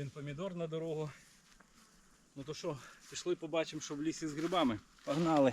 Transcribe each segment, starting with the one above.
один помідор на дорогу. Ну то що, пішли побачимо, що в лісі з грибами. Погнали!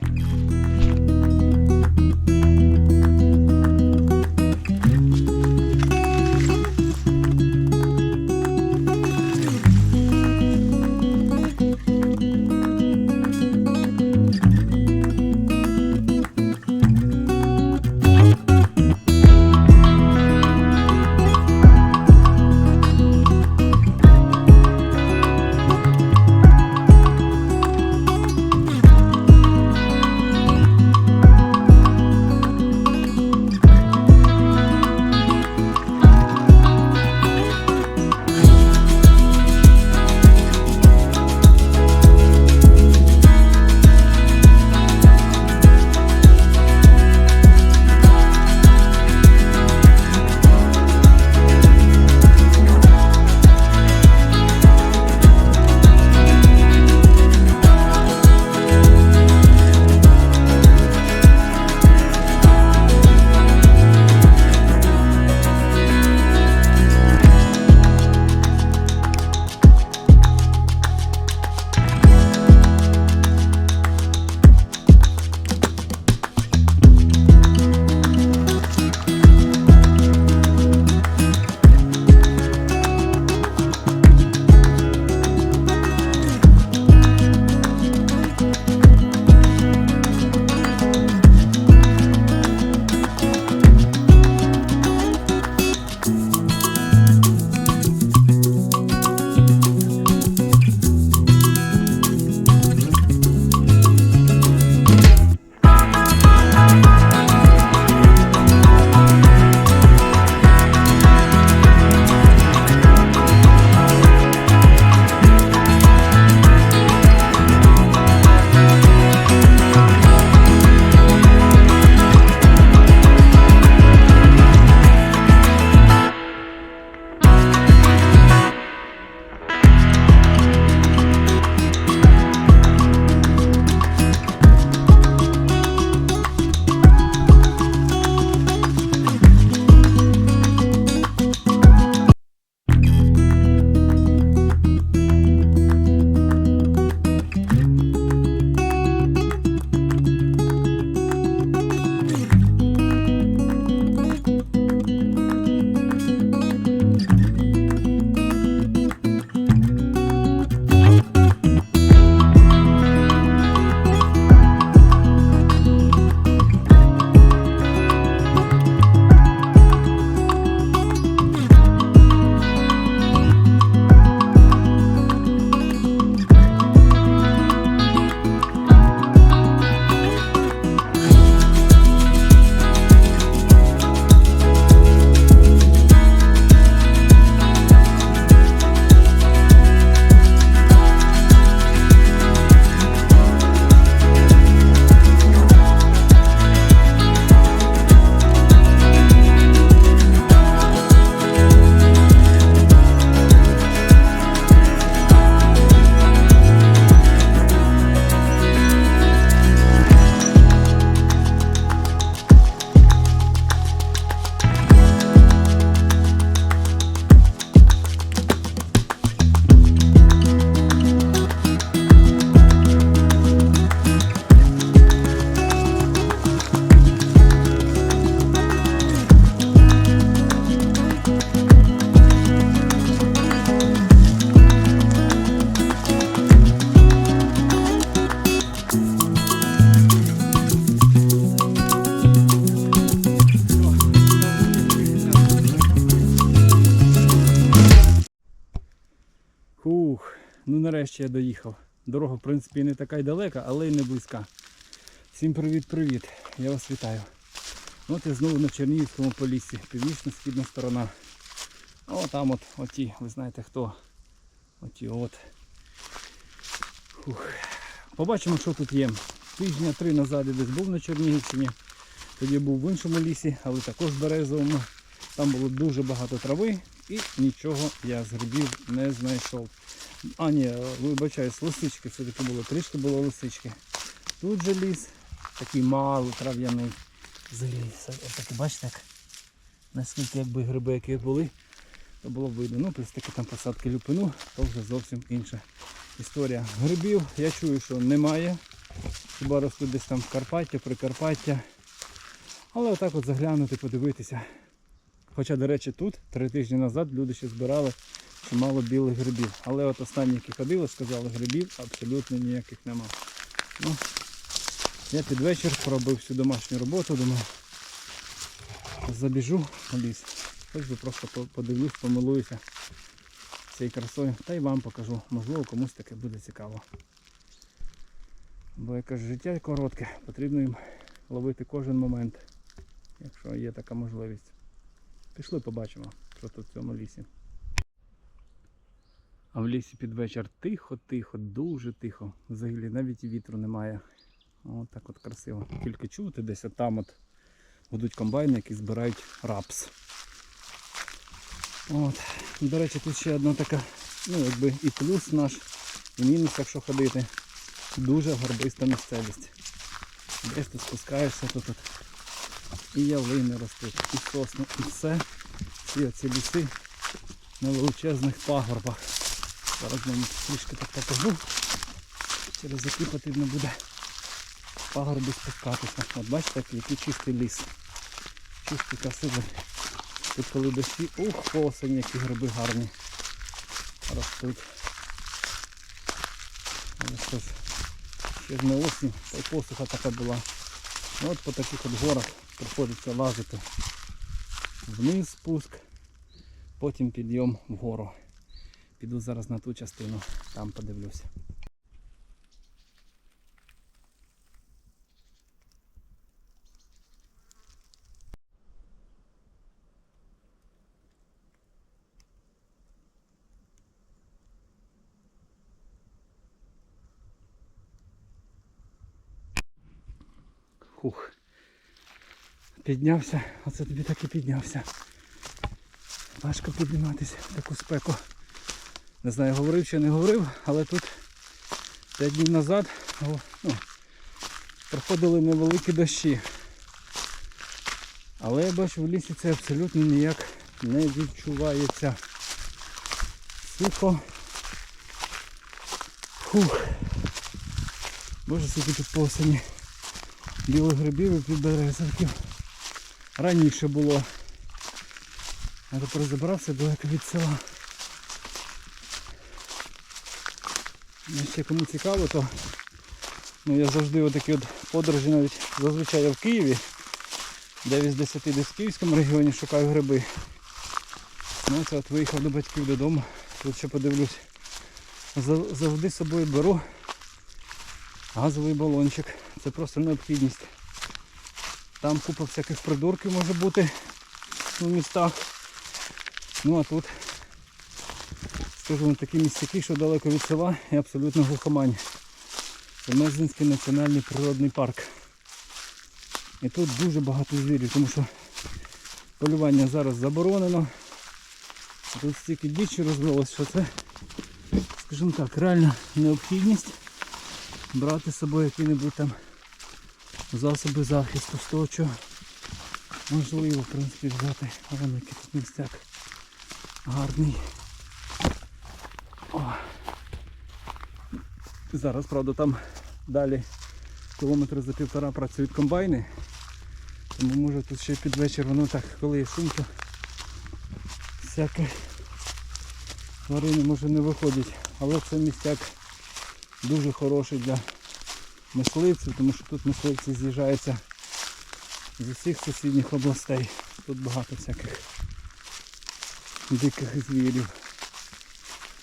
Ну нарешті я доїхав. Дорога, в принципі, не така й далека, але й не близька. Всім привіт-привіт! Я вас вітаю. От я знову на Чернігівському полісі, північно-східна сторона. О, там от, оті, ви знаєте хто. Оті от. Фух. Побачимо, що тут є. Тижня три назад я десь був на Чернігівщині. Тоді був в іншому лісі, але також березовому. Там було дуже багато трави і нічого я з грибів не знайшов. А, ні, вибачаюсь, лисички все-таки було, трішки було лисички. Тут же ліс, такий малий трав'яний. Взагалі, бачите, як, наскільки якби гриби які були, то було б видно. Ну, плюс таки там посадки люпину, то вже зовсім інша історія. Грибів я чую, що немає. Хіба ростуть десь там в Карпаття, Прикарпаття. Але отак от заглянути, подивитися. Хоча, до речі, тут три тижні назад люди ще збирали чимало білих грибів. Але от останні, які ходили, сказали, грибів абсолютно ніяких нема. Ну, я під вечір пробив всю домашню роботу, думаю, забіжу в ліс. Хоч би просто подивлюсь, помилуюся цією красою. Та й вам покажу. Можливо, комусь таке буде цікаво. Бо яке ж життя коротке, потрібно їм ловити кожен момент, якщо є така можливість. Пішли побачимо, що тут в цьому лісі. А в лісі під вечір тихо-тихо, дуже тихо. Взагалі навіть і вітру немає. От так от красиво. Тільки чути десь там от будуть комбайни, які збирають рапс. От. До речі, тут ще одна така, ну якби і плюс наш, і мінус, якщо ходити. Дуже горбиста місцевість. Десь тут спускаєшся, то тут і ялини ростуть, і сосни, і все. Всі оці ліси на величезних пагорбах. Зараз вам трішки так покажу, через які потрібно буде пагорби спускатися. От бачите, який чистий ліс. Чистий красивий. Тут коли дощі, ух, осені які гриби гарні ростуть. Ще ж не осінь, посуха така була. Ну, От по таких от горах приходиться лазити. Вниз спуск, потім підйом вгору. Піду зараз на ту частину, там подивлюся. Піднявся, оце тобі так і піднявся. Важко підніматися в таку спеку. Не знаю, говорив чи не говорив, але тут 5 днів назад ну, проходили невеликі дощі. Але я бачу в лісі це абсолютно ніяк не відчувається. Сухо. Фух. Боже, скільки тут по осені білих грибів і підберезовиків. Раніше було. Я тепер далеко від села. Ще кому цікаво, то ну, я завжди отакі от подорожі навіть зазвичай я в Києві. 9 з 10 десь в Київському регіоні шукаю гриби. Ну це от виїхав до батьків додому. Тут ще подивлюсь. Завжди з собою беру газовий балончик. Це просто необхідність. Там купа всяких придурків може бути у містах. Ну а тут, скажу вам, такі містяки, що далеко від села і абсолютно глухомань. Це Мезинський національний природний парк. І тут дуже багато звірів, тому що полювання зараз заборонено. Тут стільки дічі розвелось, що це, скажімо так, реальна необхідність брати з собою які-небудь там засоби захисту що можливо в принципі взяти великий тут містяк гарний. О. Зараз, правда, там далі кілометри за півтора працюють комбайни. Тому може тут ще під вечір воно так, коли є то всяке тварини може не виходять. Але це містяк дуже хороший для мисливців, тому що тут мисливці з'їжджаються з усіх сусідніх областей. Тут багато всяких диких звірів.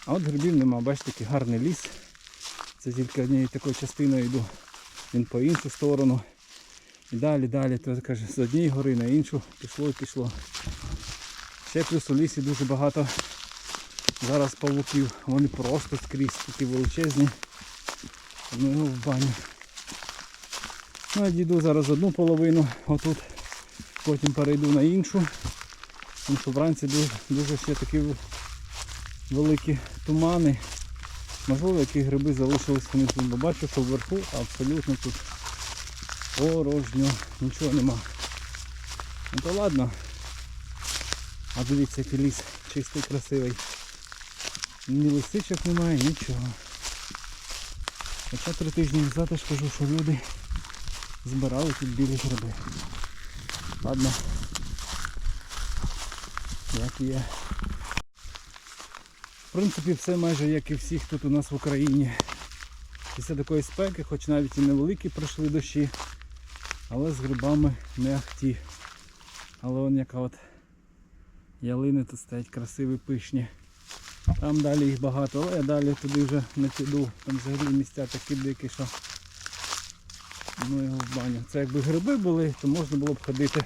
А от грибів нема, бачите, такий гарний ліс. Це тільки однією такою частиною йду. Він по іншу сторону. І далі, далі, то каже, з однієї гори на іншу пішло і пішло. Ще плюс у лісі дуже багато зараз павуків. Вони просто скрізь такі величезні. Ну в баню. Ну, я дійду зараз одну половину, отут, потім перейду на іншу. Тому що вранці дуже, дуже ще такі великі тумани. Можливо, які гриби залишились внизу, бо бачу, що вверху абсолютно тут порожньо, нічого нема. Ну то ладно. А дивіться, який ліс чистий, красивий. Ні лисичок немає, нічого. Хоча три тижні назад я ж кажу, що люди збирали тут білі гриби. Ладно. Як є. В принципі, все майже як і всіх тут у нас в Україні. Після такої спеки, хоч навіть і невеликі пройшли дощі, але з грибами не ахті. Але вон яка от ялини тут стоять красиві, пишні. Там далі їх багато, але я далі туди вже не піду. Там взагалі місця такі дикі, що ну його в баню. Це якби гриби були, то можна було б ходити.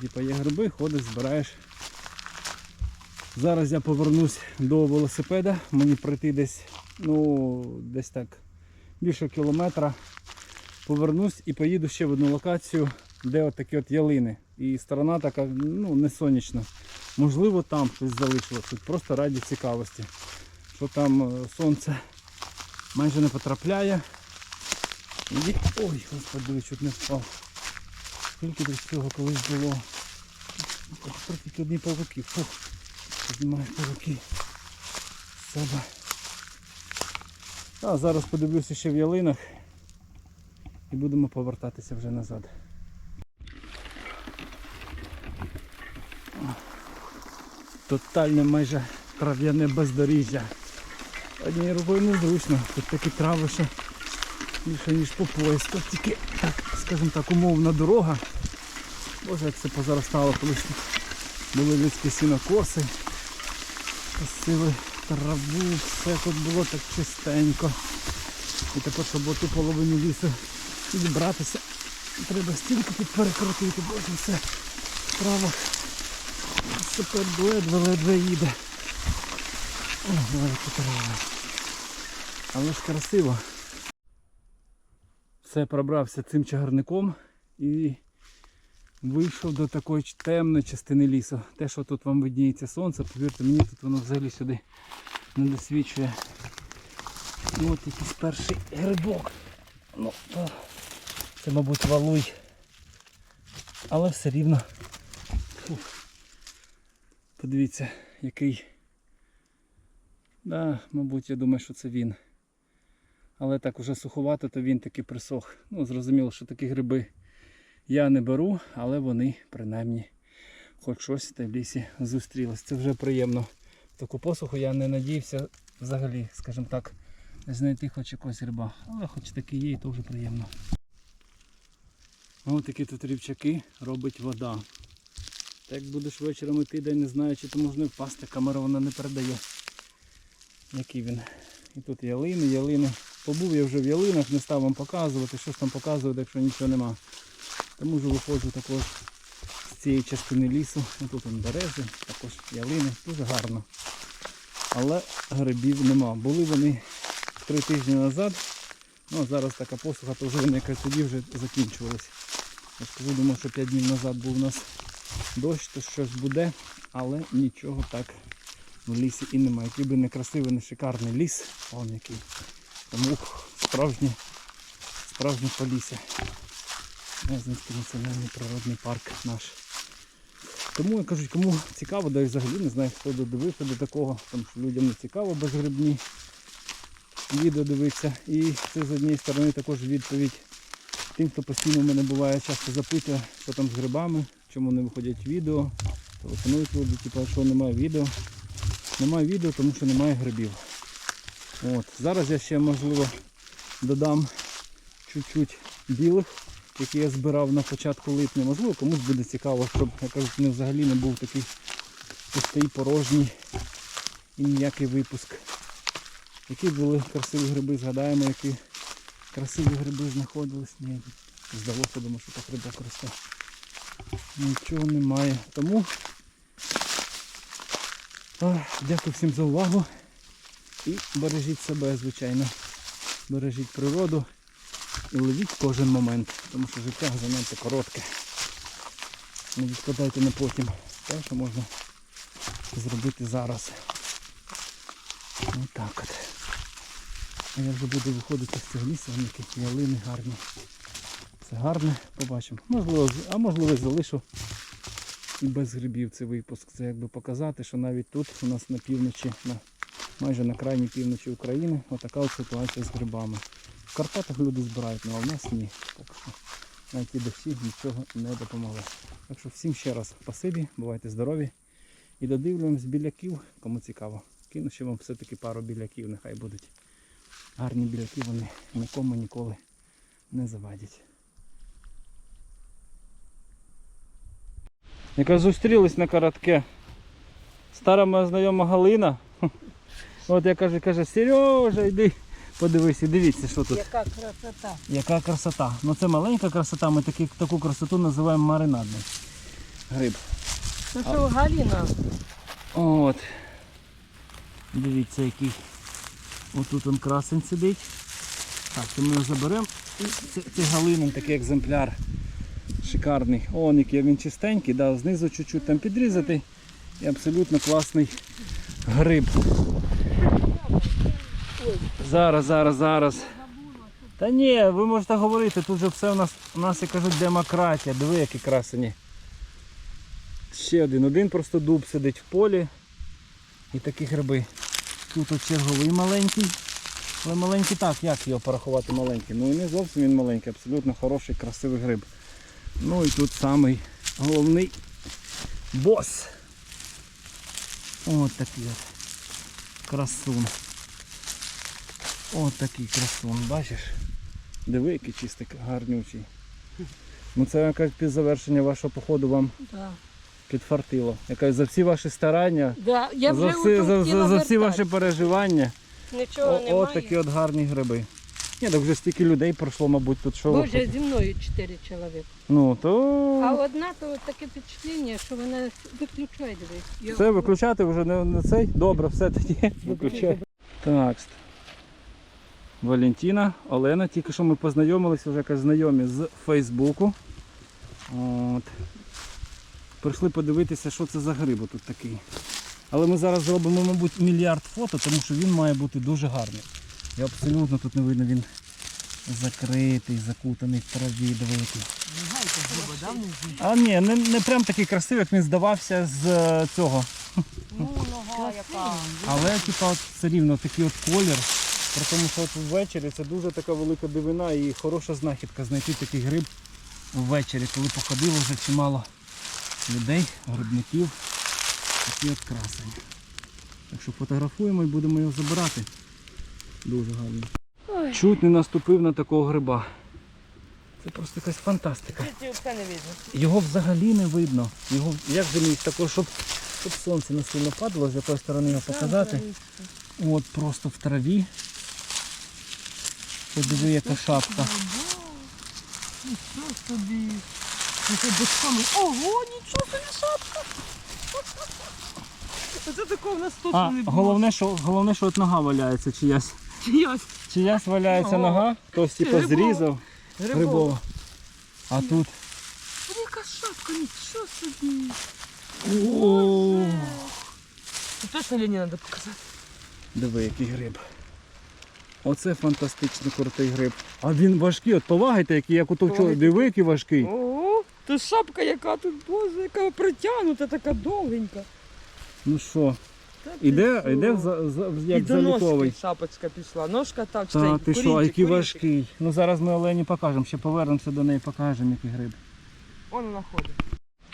Типу, є гриби, ходиш, збираєш. Зараз я повернусь до велосипеда. Мені пройти десь, ну, десь так, більше кілометра. Повернусь і поїду ще в одну локацію, де от такі от ялини. І сторона така, ну, не сонячна. Можливо, там щось залишилось. Тут просто раді цікавості. Що там е, сонце майже не потрапляє. І... Ой, господи, чуть не впав. Скільки тут цього колись було. Тільки одні павуки. Фух. Знімаю павуки себе. А зараз подивлюся ще в ялинах і будемо повертатися вже назад. Тотальне майже трав'яне бездоріжжя. Однією рукою незручно. Тут такі трави, що більше ніж по пояс. Тут тільки, так, скажімо так, умовна дорога. Боже, як це позаростало, колись були людські сінокоси. Косили траву, все тут було так чистенько. І тепер, щоб ту половину лісу відбратися, треба стільки тут перекрутити, боже, все в травах. Тепер ледве-ледве їде. О, трави. Але ж красиво. Все пробрався цим чагарником і вийшов до такої темної частини лісу. Те, що тут вам видніється сонце, повірте мені, тут воно взагалі сюди не досвідчує. І от якийсь перший грибок. Ну, то це, мабуть, валуй. Але все рівно. Фух. Подивіться, який. Да, мабуть, я думаю, що це він. Але так уже суховато, то він таки присох. Ну, зрозуміло, що такі гриби я не беру, але вони принаймні хоч щось в лісі зустрілось. Це вже приємно. Таку посуху я не надіявся взагалі, скажімо так, знайти хоч якогось гриба. Але хоч такі є, і то вже приємно. Ось такі тут рівчаки робить вода. Так будеш вечором іти, де не знаю, чи то можна впасти, камера вона не передає. Який він. І тут ялини, ялини. Побув я вже в ялинах, не став вам показувати, що ж там показувати, якщо нічого нема. Тому вже виходжу також з цієї частини лісу. Тут он берези, також ялини, дуже гарно. Але грибів нема. Були вони три тижні назад. Ну а зараз така посуха, то вже вони якось тоді вже закінчувалися. Скажу, думав, що 5 днів назад був у нас дощ, то щось буде, але нічого так в лісі і немає. Який би не красивий, не шикарний ліс, он який. Тому ух, справжнє, справжнє полісся. Мезенський національний природний парк наш. Тому я кажу, кому цікаво, да і взагалі не знаю, хто додивився до такого, тому що людям не цікаво безгрибні відео дивитися. І це з однієї сторони також відповідь тим, хто постійно в мене буває, часто запитує, що там з грибами, чому не виходять відео. Телефонують люди, типу, що немає відео. Немає відео, тому що немає грибів. От. Зараз я ще можливо додам чуть-чуть білих, які я збирав на початку липня. Можливо, комусь буде цікаво, щоб я кажу, не взагалі не був такий пустий, порожній і ніякий випуск. Які були красиві гриби, згадаємо, які красиві гриби знаходились. Ні, здалося, думаю, що так рибак росте. Нічого немає. Тому а, дякую всім за увагу. І бережіть себе, звичайно. Бережіть природу і ловіть кожен момент, тому що життя занадто коротке. Не відкладайте на потім те, що можна зробити зараз. Отак от. А я вже буду виходити з цього лісу, вони які ялини гарні. Це гарне, побачимо. Можливо, а можливо залишу і без грибів цей випуск. Це якби показати, що навіть тут у нас на півночі, на, майже на крайній півночі України, отака от ситуація з грибами. В Карпатах люди збирають, ну, а в нас ні. Поки що. Навіть і дощі нічого не допомогли. Так що всім ще раз спасибі, бувайте здорові. І додивлюємось біляків, кому цікаво. Кину ще вам все-таки пару біляків, нехай будуть. Гарні біляки вони нікому ніколи не завадять. Яка зустрілись на коротке. Стара моя знайома Галина. От я кажу, каже, Сережа, йди подивись і дивіться, що тут. Яка красота. Яка красота. Ну це маленька красота, ми такі, таку красоту називаємо маринадний гриб. Ну що, Галіна? От. Дивіться, який. Отут он красень сидить. Так, то ми його заберемо. Це, це галинин такий екземпляр. Шикарний. О, який він чистенький, да, знизу чуть-чуть там підрізати. І абсолютно класний гриб. Зараз, зараз, зараз. Та ні, ви можете говорити, тут же все у нас, у нас, як кажуть, демократія. Диви, які красені. Ще один. Один просто дуб сидить в полі. І такі гриби. Тут от черговий маленький. Але маленький так, як його порахувати маленький? Ну і не зовсім він маленький, абсолютно хороший, красивий гриб. Ну і тут самий головний бос. От такий от красун. От такий красун, бачиш? Диви, який чистий, гарнючий. Ну це якась під завершення вашого походу вам Да. підфартило. Якась за всі ваші старання, Да. Я за всі, за, за, за всі ваші переживання. Нічого О, немає. от такі от гарні гриби. Ні, так вже стільки людей пройшло, мабуть, тут що. Боже, зі мною чотири чоловіка. Ну то А одна то таке впечатлення, що вона виключає дивись. Все, виключати вже не, не цей. Добре, все тоді. Виключай. Так. Валентина, Олена, тільки що ми познайомилися, вже якось знайомі з Фейсбуку. От. Прийшли подивитися, що це за гриб тут такий. Але ми зараз зробимо, мабуть, мільярд фото, тому що він має бути дуже гарний. І абсолютно тут не видно, він закритий, закутаний в траві, диви. А ні, не, не прям такий красивий, як він здавався з е, цього. Ну, нога яка. Але типа, все рівно такий от колір. При тому, що от ввечері це дуже така велика дивина і хороша знахідка знайти такий гриб ввечері, коли походило вже чимало людей, грибників. Такий от красень. Так що фотографуємо і будемо його забирати. Дуже гарно. Ой. Чуть не наступив на такого гриба. Це просто якась фантастика. Його взагалі не видно. Його як же мені такого, щоб, щоб сонце не сильно падало, з якої сторони його показати. От просто в траві. Подиви, яка шапка. Нічого собі. Ого, нічого собі шапка. Оце такого в нас точно А, не було. головне, що головне, що от нога валяється чиясь. Чиясь. Чиясь валяється О, нога, хтось типу грибова. зрізав грибова. А тут. Ой, яка шапка, нічого собі. О, Це точно Лені треба показати. Диви, який гриб. Оце фантастично крутий гриб. А він важкий, от повагайте, який як того чоловіка. Диви, який важкий. Ого, то шапка яка тут, боже, яка протягнута, така довгенька. Ну що, іде, іде за, за, І як до ножки заліковий. шапочка пішла. Ножка там, Та чи ти що, а який важкий. Ну зараз ми Олені покажемо, ще повернемося до неї, покажемо, який гриб. Он вона ходить.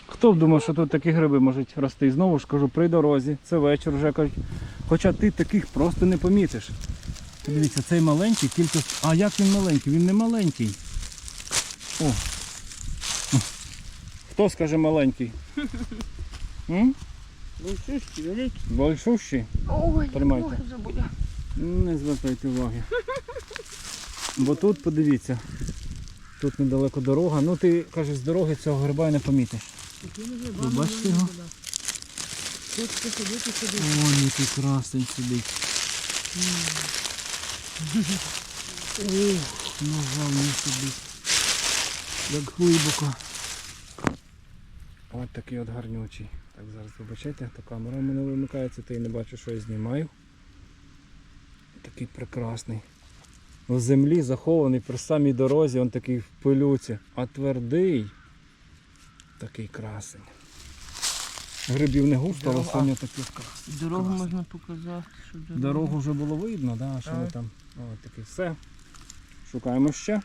Хто б думав, що тут такі гриби можуть рости? Знову ж кажу, при дорозі, це вечір вже кажуть. Хоча ти таких просто не помітиш. Дивіться, цей маленький, тільки. А як він маленький? Він не маленький. О. Хто скаже маленький? М? Большущий, великий. Большущий? Ой, Тримайте. Не звертайте уваги. Бо тут подивіться. Тут недалеко дорога. Ну ти кажеш, з дороги цього гриба і не помітиш. Ви бачите його? Тут посидити сюди. Ой, який красень сидить. Ух, нога в ній. Як глибоко. Ось такий от гарнючий. Так, зараз вибачайте, то камера в мене вимикається, то я не бачу, що я знімаю. Такий прекрасний. В землі захований при самій дорозі, він такий в пилюці, а твердий. Такий красень. Грибів не густо, але Дорога. сьогодні таке. Дорогу Класно. можна показати. Що дорога. Дорогу вже було видно, да, що ми Так. там. О, таке все. Шукаємо ще.